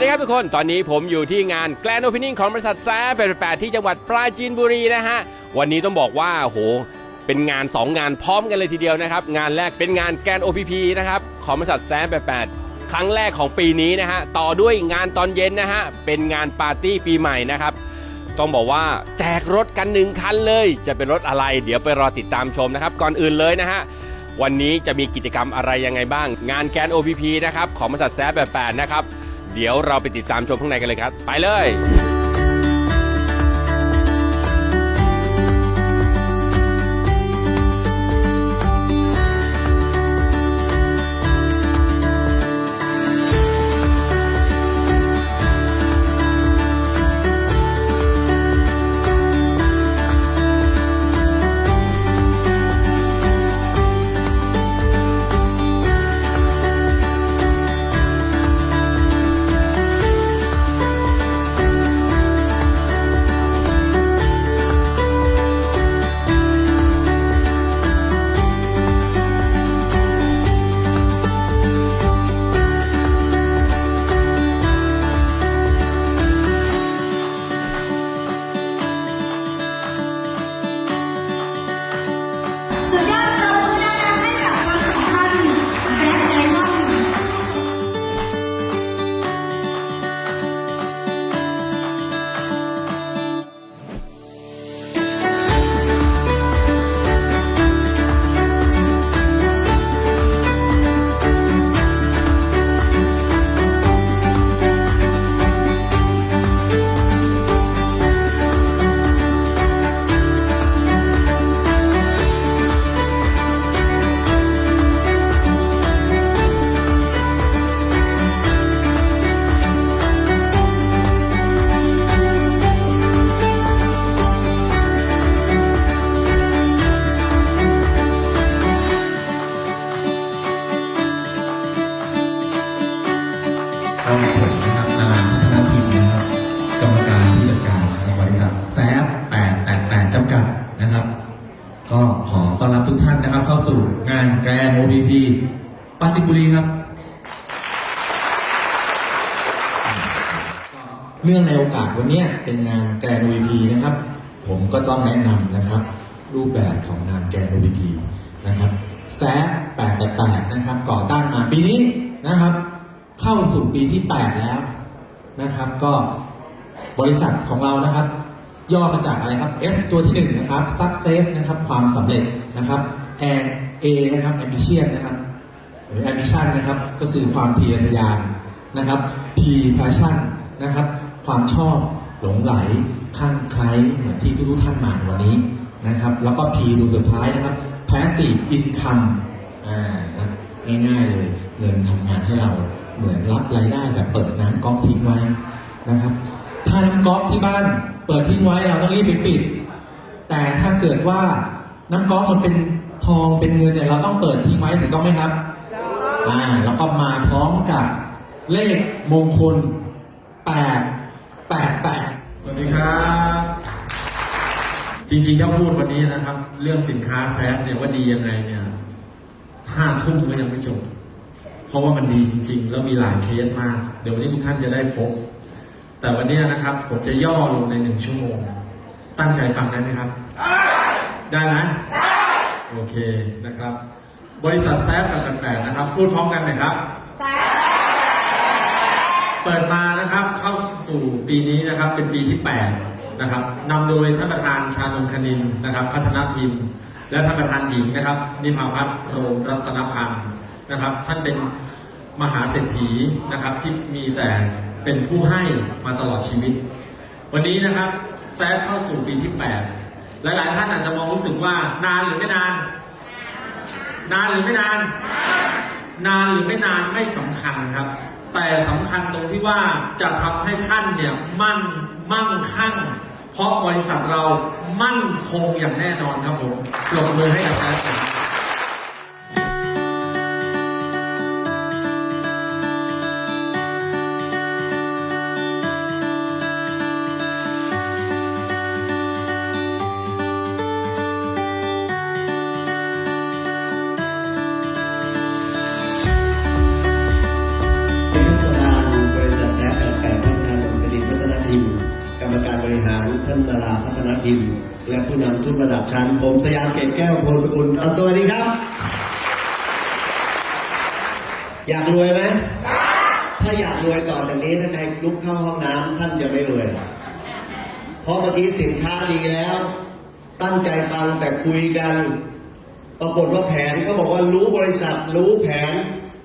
สดีครับทุกคน ตอนนี้ผมอยู่ที่งานแกลนโอเพนนิ่งของบริษัทแซ่แปดที่จังหวัดปราจีนบุรีนะฮะ วันนี้ต้องบอกว่าโห เป็นงาน 2 งานพร้อมกันเลยทีเดียวนะครับ งานแรกเป็นงานแกลน OPP นะครับ ของบริษัทแซ่แปดครั้งแรกของปีนี้นะฮะ ต่อด้วยงานตอนเย็นนะฮะ เป็นงานปาร์ตี้ปีใหม่นะครับ ต้องบอกว่าแจกรถกันหนึ่งคันเลย จะเป็นรถอะไร เดี๋ยวไปรอติดตามชมนะครับ ก่อนอื่นเลยนะฮะวันนี้จะมีกิจกรรมอะไรยังไงบ้าง งานแกน OPP นะครับของบริษัทแซฟแบบแปดนะครับ เดี๋ยวเราไปติดตามชมข้างในกันเลยครับ ไปเลย วันนี้เป็นงานแกรน OVP นะครับ ผมก็ต้องแนะนำนะครับ รูปแบบของงานแกรน OVP นะครับแซฟ888นะครับ ก่อตั้งมาปีนี้นะครับ เข้าสู่ปีที่ 8 แล้วนะครับ ก็บริษัทของเรานะครับ ย่อมาจากอะไรครับ S ตัวที่1นะครับ Success นะครับ ความสำเร็จนะครับ and A นะครับ Ambition นะครับหรือ ambition นะครับ ก็คือความเพียรพยายามนะครับ P passion นะครับ ความชอบหลงไหลข้างใคล้เหมือนที่ทุกๆท่านมาในวันนี้นะครับ แล้วก็ P ตัวสุดท้ายนะครับ passive income อ่าครับง่ายๆเลยเงินทำงานให้เราเหมือนรับรายได้แบบเปิดน้ำก๊อกทิ้งไว้นะครับ ถ้าน้ำก๊อกที่บ้านเปิดทิ้งไว้เราต้องรีบไปปิด แต่ถ้าเกิดว่าน้ำก๊อกมันเป็นทองเป็นเงินเนี่ยเราต้องเปิดทิ้งไว้ถูกต้องไหมครับอ่าแล้วก็มาพร้อมกับเลขมงคลแปด แปดแปดสวัสดีครับ จริงๆถ้าพูดวันนี้นะครับ เรื่องสินค้าแซฟเนี่ยว่าดียังไงเนี่ยห้าทุ่มก็ยังไม่จบ เพราะว่ามันดีจริง ๆ แล้วมีหลายเคสมาก เดี๋ยววันนี้ทุกท่านจะได้พบ แต่วันนี้นะครับ ผมจะย่อลงในหนึ่งชั่วโมง ตั้งใจฟังได้ไหมครับ ได้ไหมโอเคนะครับ บริษัทแซฟกับแปดนะครับ พูดพร้อมกันหน่อยครับ เปิดมานะครับ เข้าสู่ปีนี้นะครับเป็นปีที่ 8 นะครับนำโดยท่านประธานชานนคณินนะครับ พัฒนพิมพ์ และท่านประธานหญิงนะครับ นิพาพัฒน์โรมรัตนพันธ์นะครับ ท่านเป็นมหาเศรษฐีนะครับที่มีแต่เป็นผู้ให้มาตลอดชีวิต วันนี้นะครับแซฟเข้าสู่ปีที่ 8 หลายๆท่านอาจจะมองรู้สึกว่านานหรือไม่นาน นานหรือไม่นาน นานหรือไม่นานไม่สำคัญครับ แต่สำคัญตรงที่ว่าจะทำให้ท่านเนี่ยมั่นมั่งคั่ง เพราะบริษัทเรามั่นคงอย่างแน่นอนครับผมปรบมือให้กับแซฟ ระดับชั้น ผมสยามเกตแก้วโพลสกุลครับสวัสดีครับ อยากรวยไหมถ้าอยากรวยต่อจากนี้ถ้าใครลุกเข้าห้องน้ำท่านจะไม่รวย เพราะเมื่อกี้สินค้าดีแล้ว ตั้งใจฟังแต่คุยกัน ปรากฏว่าแผนเขาบอกว่ารู้บริษัทรู้แผน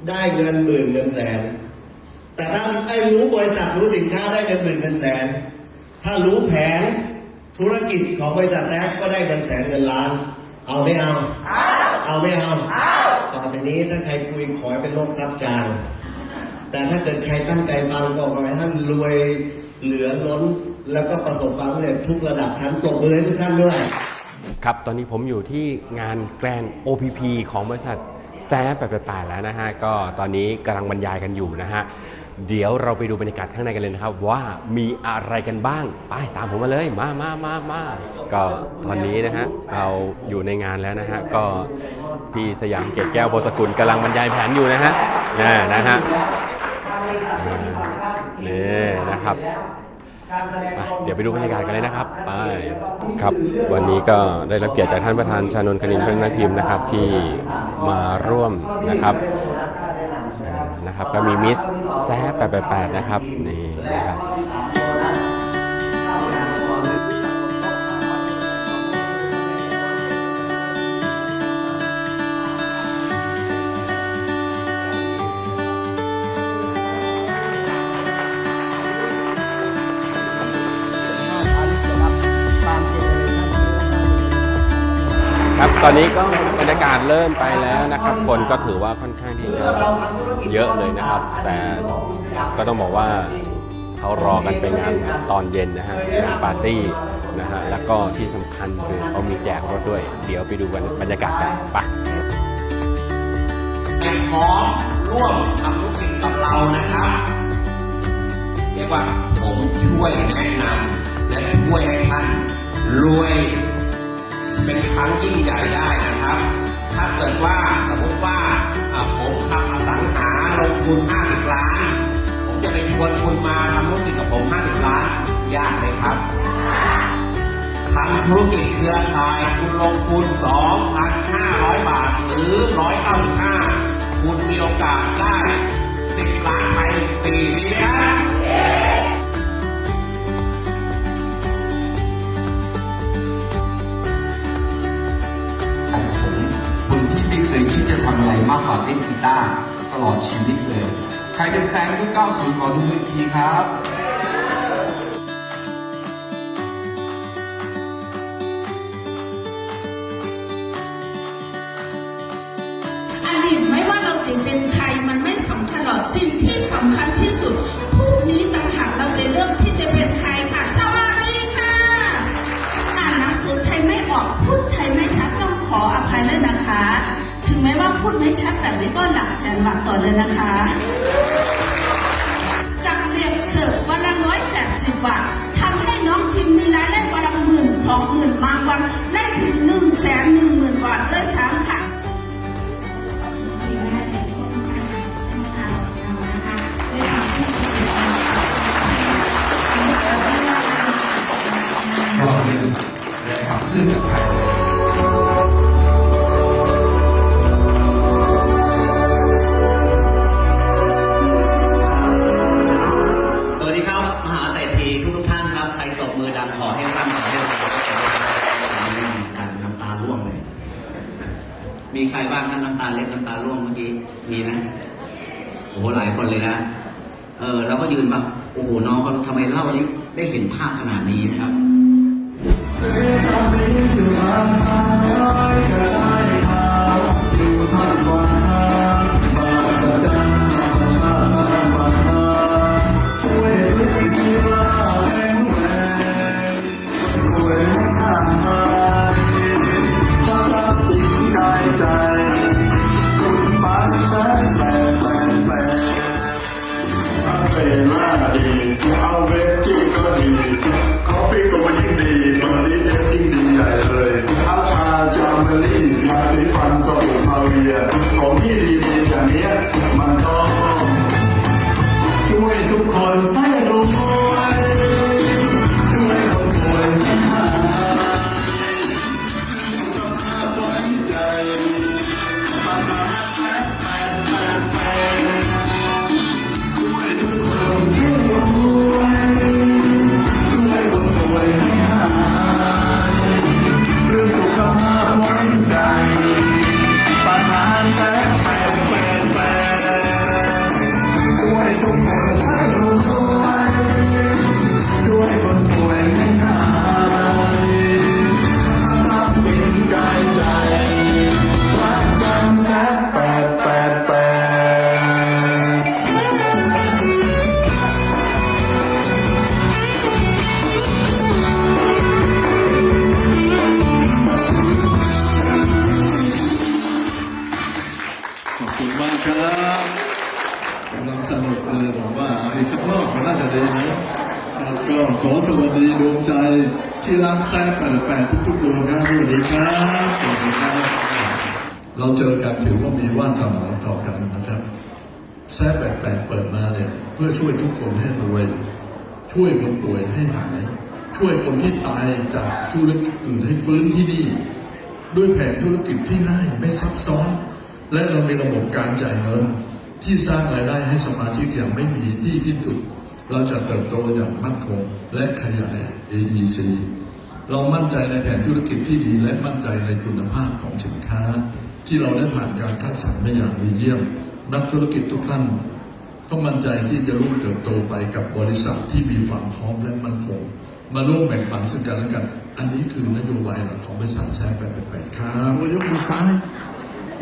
ได้เงินหมื่นเงินแสน แต่ถ้าไอ้รู้บริษัทรู้สินค้าได้เงินหมื่นเงินแสน ถ้ารู้แผน ธุรกิจของบริษัทแซกก็ได้เงินแสนเงินล้าน เอาไม่เอา เอาไม่เอา ต่อจากนี้ถ้าใครคุยขอให้เป็นโรคซับจาง แต่ถ้าเกิดใครตั้งใจฟังก็ขอให้ท่านรวยเหลือล้น แล้วก็ประสบความสำเร็จทุกระดับชั้นปรบมือให้ทุกท่านด้วยครับ ตอนนี้ผมอยู่ที่งานแกรน OPP ของบริษัทแซม888แล้วนะฮะ ก็ตอนนี้กำลังบรรยายกันอยู่นะฮะ เดี๋ยวเราไปดูบรรยากาศข้างในกันเลยนะครับ ว่ามีอะไรกันบ้าง ไปตามผมมาเลยมามามามาก็ตอนนี้นะฮะเราอยู่ในงานแล้วนะฮะก็พี่สยามเกตแก้วโบสกุลกำลังบรรยายแผนอยู่นะฮะนะนะฮะนี่นะครับเดี๋ยวไปดูบรรยากาศกันเลยนะครับไปครับ วันนี้ก็ได้รับเกียรติจากท่านประธานชานนท์คณินพัฒนาพิมพ์นะครับที่มาร่วมนะครับ นะครับก็มีมิสแซ่888นะครับนี่นะครับ ครับ ตอนนี้ก็บรรยากาศเริ่มไปแล้วนะครับ คนก็ถือว่าค่อนข้างที่จะเยอะเลยนะครับ แต่ก็ต้องบอกว่าเขารอกันไปงานตอนเย็นนะฮะงานปาร์ตี้นะฮะแล้วก็ที่สำคัญคือเขามีแจกรถด้วย เดี๋ยวไปดูกันบรรยากาศกันไปพร้อมร่วมทำธุรกิจกับเรานะครับเรียกว่าผมช่วยแนะนำและช่วยให้ท่านรวย เป็นครั้งยิ่งใหญ่ได้นะครับ ถ้าเกิดว่าสมมติว่าผมทำอสังหาลงทุน 50 ล้าน ผมจะไปชวนคุณมาทำธุรกิจกับผม 50 ล้าน ยากไหมครับทำธุรกิจเครือข่ายคุณลงทุน 2,500 บาท หรือ 195คุณมีโอกาสได้ 10 ล้านภายในปีนี้นะ ทำอะไรมากกว่าเล่นกีตาร์ตลอดชีวิตเลย ใครเป็นแฟนยุค90ขอดูมือทีครับอดีตไม่ว่าเราจะเป็นใครมันไม่สำคัญหรอกสิ่งที่สำคัญ พูดไม่ชัดแบบนี้ก็หลักแสนบาทต่อเลยนะคะจักเรียนเสิร์ฟวันละร้อยแปดสิบบาททำให้น้องพิมพ์มีรายได้วันละหมื่นสองหมื่นบางวันได้ถึงหนึ่งแสนหนึ่งหมื่นบาทด้วยซ้ำค่ะรอบนี้และขับเคลื่อนจาก ครับกำลังสนุกเลยผมว่าอีกสักรอบก็น่าจะดีนะครับก็ขอสวัสดีดวงใจที่รักแซ่บ88ทุกๆดวงครับสวัสดีครับสวัสดีครับเราเจอกันถือว่ามีว่านสนาต่อกันนะครับแซ่บ88เปิดมาเนี่ยเพื่อช่วยทุกคนให้รวย ช่วยคนป่วยให้หาย ช่วยคนที่ตายจากธุรกิจอื่นให้ฟื้นที่นี่ด้วยแผนธุรกิจที่ง่ายไม่ซับซ้อน และเรามีระบบการจ่ายเงินที่สร้างรายได้ให้สมาชิกอย่างไม่มีที่ที่สุดเราจะเติบโตอย่างมั่นคงและขยาย AEC เรามั่นใจในแผนธุรกิจที่ดีและมั่นใจในคุณภาพของสินค้า ที่เราได้ผ่านการคัดสรรมาอย่างดีเยี่ยม นักธุรกิจทุกท่านต้องมั่นใจที่จะร่วมเติบโตไปกับบริษัทที่มีความพร้อมและมั่นคง มาร่วมแบ่งปันซึ่งกันและกัน อันนี้คือนโยบายหลักของบริษัทแซ่แปดแปดครับยกมือซ้าย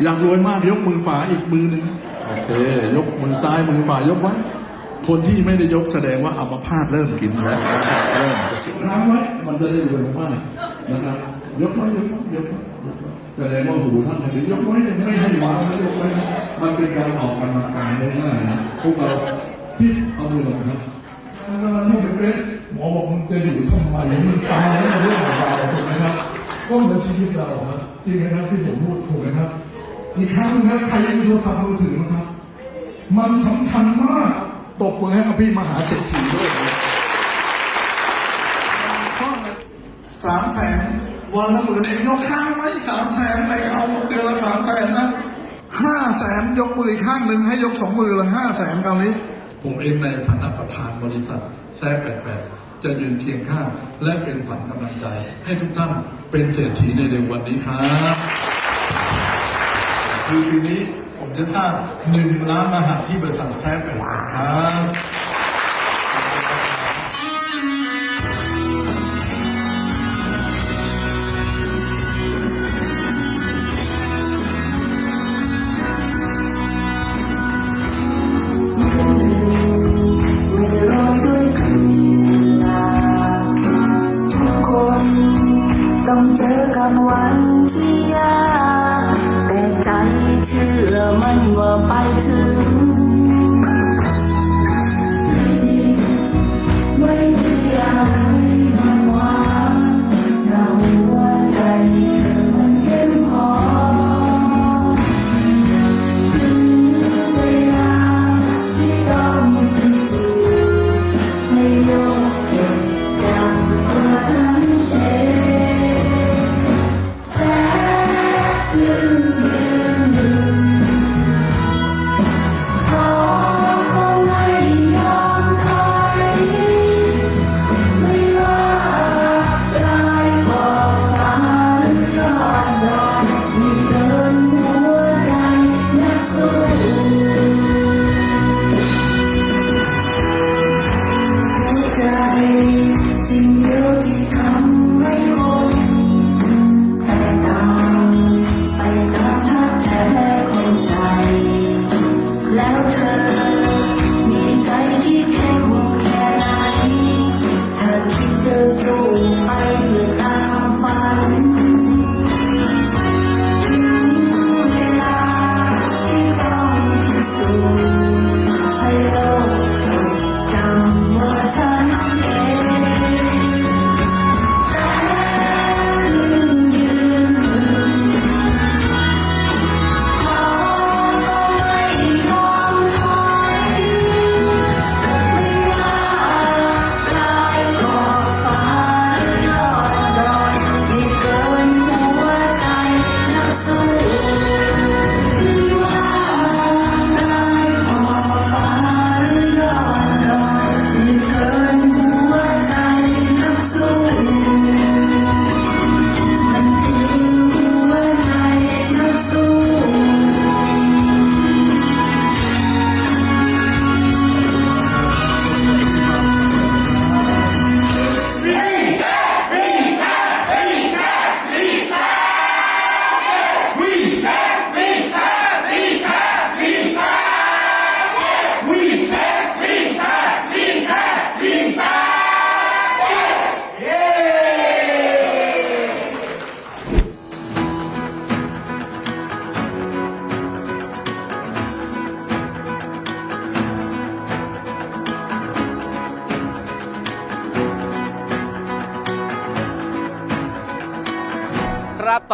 อยากรวยมากยกมือขวาอีกมือหนึ่งโอเค ยกมือซ้ายมือขวายกไว้ คนที่ไม่ได้ยกแสดงว่าอัมพาตเริ่มกินแล้วเริ่มล้างไว้มันจะได้รวยมากนะครับยกไว้ยกไว้ยกไว้แสดงว่าหูท่านจะยกไว้ไม่ให้วางนะยกไว้นะมันเป็นการออกกำลังกายได้ง่ายนะพวกเราพี่เอามือลงครับแล้วนี่เป็นเรหมอบอกมึงจะอยู่ทำไมมึงตายแล้วเรื่องของเราถูกไหมครับก็เหมือนชีวิตเราครับจริงไหมครับที่ผมพูดถูกไหมครับ อีกครั้งนึงนะใครมีโทรศัพท์มือถือนะครับ มันสำคัญมากตบมือให้กับพี่มหาเศรษฐีด้วยสามแสนวันละหมื่นเองยกข้างไหมสามแสนไม่เอาเดือนละสามแสนนะห้าแสนยกมืออีกข้างหนึ่งให้ยกสองมือละห้าแสนคราวนี้ ผมเองในฐานะประธานบริษัทแซ่แปดแปดจะยืนเคียงข้างและเป็นฝันกำลังใจ ให้ทุกท่านเป็นเศรษฐีในเร็ววันนี้ครับ คือปีนี้ผมจะสร้างหนึ่งล้านรหัสที่บริษัทแซ่แปดแปดครับไม่โรยด้วยกลีลาทุกคนต้องเจอกับวันที่ยากแต่ใจเชื่ อมัน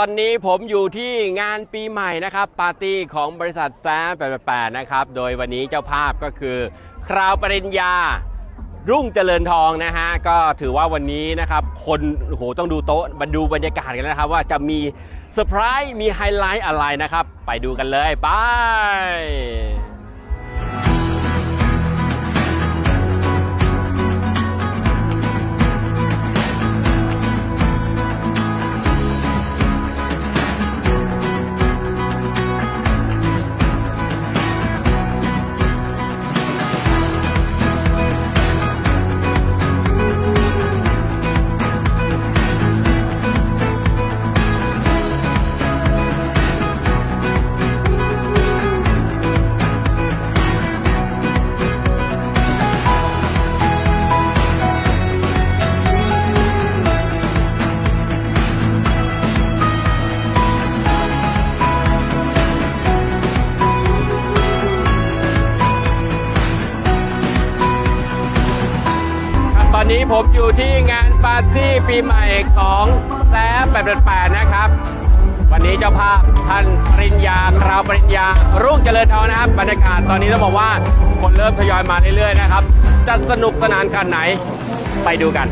ตอนนี้ผมอยู่ที่งานปีใหม่นะครับ ปาร์ตี้ของบริษัทแซม88นะครับ โดยวันนี้เจ้าภาพก็คือ คราวปริญญา รุ่งเจริญทองนะฮะ ก็ถือว่าวันนี้นะครับ คนโหต้องดูโต๊ะมาดูบรรยากาศกันนะครับ ว่าจะมีเซอร์ไพรส์มีไฮไลท์อะไรนะครับ ไปดูกันเลย ไป ผมอยู่ที่งานปาร์ตี้ปีใหม่ของแซม888นะครับ วันนี้เจ้าภาพท่านปริญญาคราวปริญญา รุ่งเจริญทองนะครับ บรรยากาศตอนนี้ต้องบอกว่าคนเริ่มทยอยมาเรื่อยๆนะครับ จะสนุกสนานขนาดไหนไปดูกัน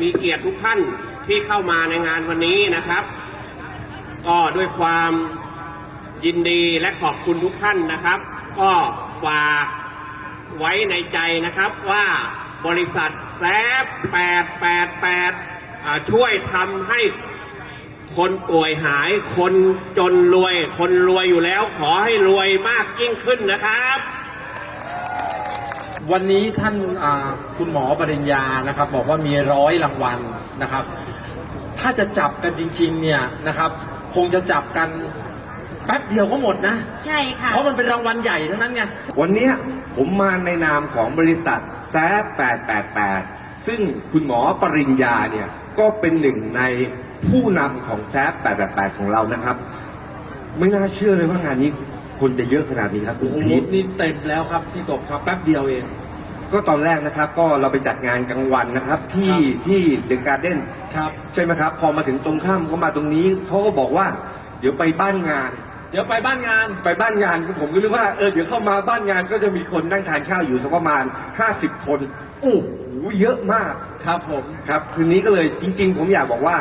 มีเกียรติทุกท่านที่เข้ามาในงานวันนี้นะครับ ก็ด้วยความยินดีและขอบคุณทุกท่านนะครับ ก็ฝากไว้ในใจนะครับว่าบริษัทแซฟ888 ช่วยทำให้คนป่วยหาย คนจนรวย คนรวยอยู่แล้ว ขอให้รวยมากยิ่งขึ้นนะครับ วันนี้ท่านอ่าคุณหมอปริญญานะครับ บอกว่ามีร้อยรางวัลนะครับ ถ้าจะจับกันจริง ๆ เนี่ยนะครับ คงจะจับกันแป๊บเดียวก็หมดนะ ใช่ค่ะ เพราะมันเป็นรางวัลใหญ่ทั้งนั้นไง วันเนี้ยผมมาในนามของบริษัทแซ888 ซึ่งคุณหมอปริญญาเนี่ย ก็เป็นหนึ่งในผู้นำของแซ888 ของเรานะครับ ไม่น่าเชื่อเลยว่างานนี้ คนจะเยอะขนาดนี้ครับคุณโอ้โหพีทนี่เต็มแล้วครับพี่กบครับแป๊บเดียวเอง ก็ตอนแรกนะครับ ก็เราไปจัดงานกลางวันนะครับ ที่ที่เดอะการ์เด้นครับ ใช่ไหมครับ พอมาถึงตรงข้ามเขามาตรงนี้เขาก็บอกว่า เดี๋ยวไปบ้านงาน เดี๋ยวไปบ้านงาน ไปบ้านงานผมก็นึกว่าเออเดี๋ยวเข้ามาบ้านงานก็จะมีคนนั่งทานข้าวอยู่สักประมาณ 50 คนโอ้โหเยอะมาก ครับผม ครับคืนนี้ก็เลยจริง ๆ ผมอยากบอกว่า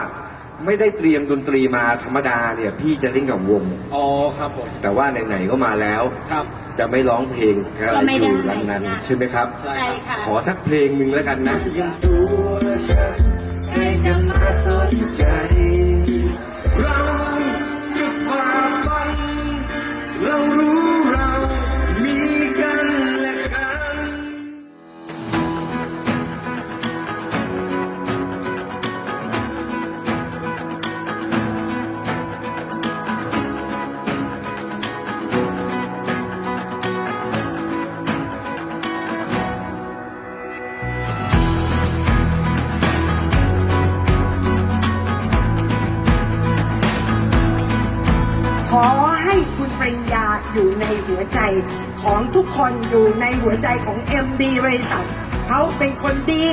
ไม่ได้เตรียมดนตรีมาธรรมดาเนี่ย พี่จะเล่นกับวง อ๋อครับผม แต่ว่าไหนๆก็มาแล้ว ครับ จะไม่ร้องเพลงอะไรก็ไม่อได้ยู่นั้นนั้นนะใช่ไหมครับ ใช่ค่ะ ขอสักเพลงหนึ่งแล้วกันนะให้กันมาสนใจเราจะฝ่าฟันเรารู้เรา คนอยู่ในหัวใจของ MD บริษัทเขาเป็นคนดี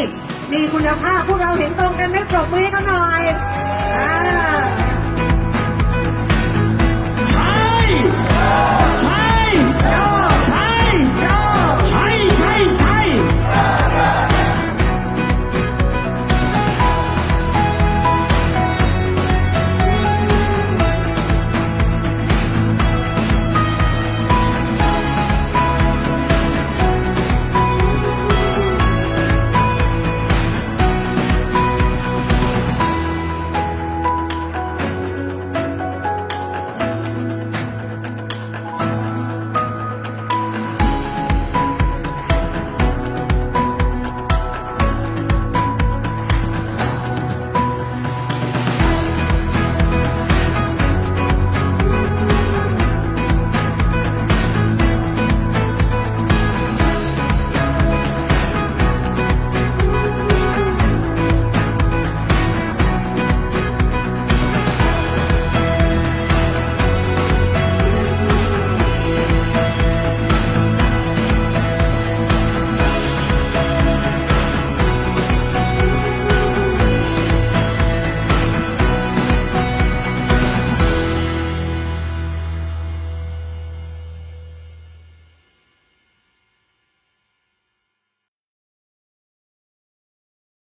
มีคุณภาพพวกเราเห็นตรงกันไหมปรบมือให้เขาหน่อย